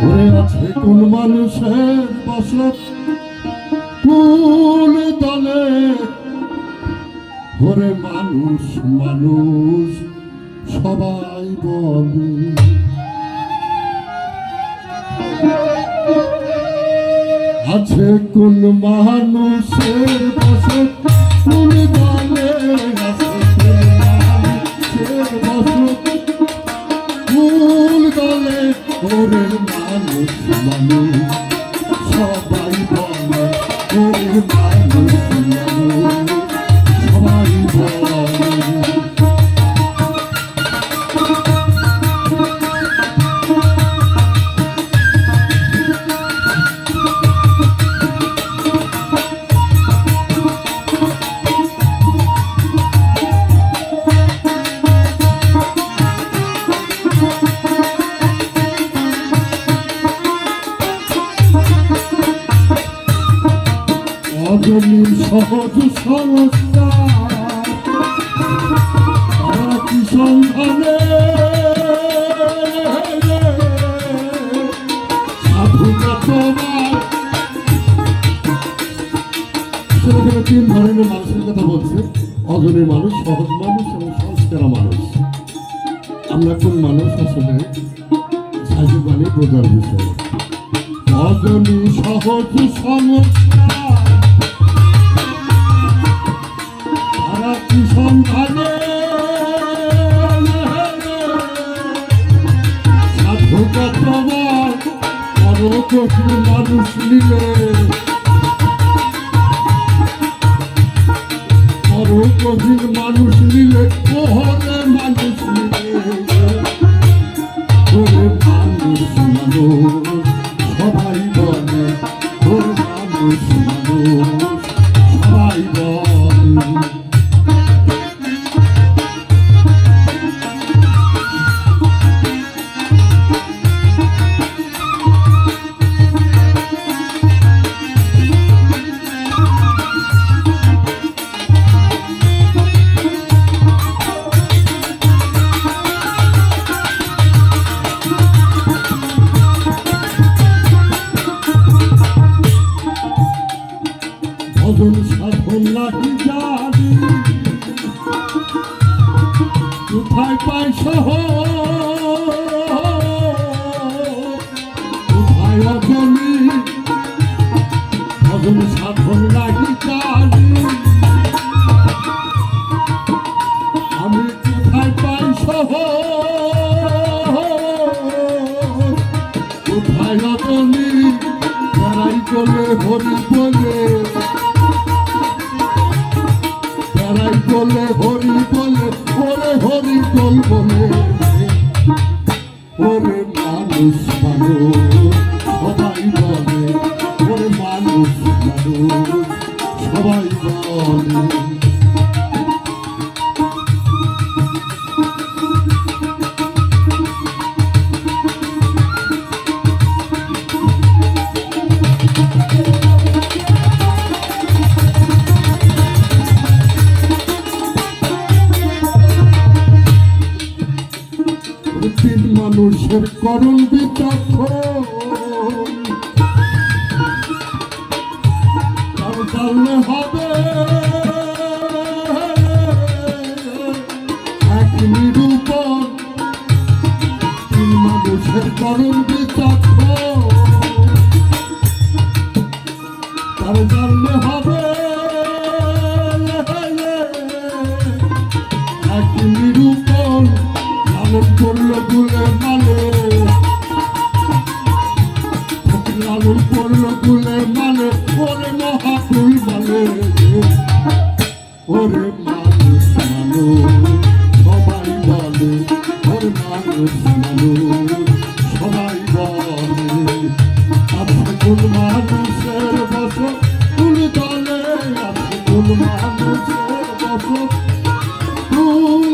ওরে আছে কোন মানুষের বসত ফুল তলে ওরে মানুষ মানুষ, সবাই বলে। আছে কোন মানুষের বসত ফুল তলে আছে কোন মানুষের বসত দলে ওরে মানুষ মানুষ সবাই বলে ওরে মানুষ অজনী সহজ সংস্কার। সন্ধানে। সাধুকা তোমার। তিন ধরনের মানুষের কথা বলছে। অজনী মানুষ, সহজ মানুষ এবং সংস্কারা মানুষ। আমরা কোন মানুষ আসলে? সাজু বাণী বোঝার বিষয়। অজনী সহজ সংস্কার। পরকঠিন মানুষ নিলে কঠিন মানুষ নিলে ওহরে মানুষ নিলে। মানুষ মানুষ। ভজন সাধন নাকি জানি কোথায় পাই সহ কোথায় অজনী ভজন সাধন নাকি জানি আমি কোথায় পাই সহ কোথায় অজনী বলে হরি বলে বলে, হরি বলে, ওরে হরি বল বলে। ওরে মানুষ মানুষ সবাই বলে, ওরে মানুষ মানুষ সবাই বলে। তিন মানুষের করুণ জানলে হবে এক নিরূপণ। মানুষের করুণ বিচক্ষণ। তার Oh.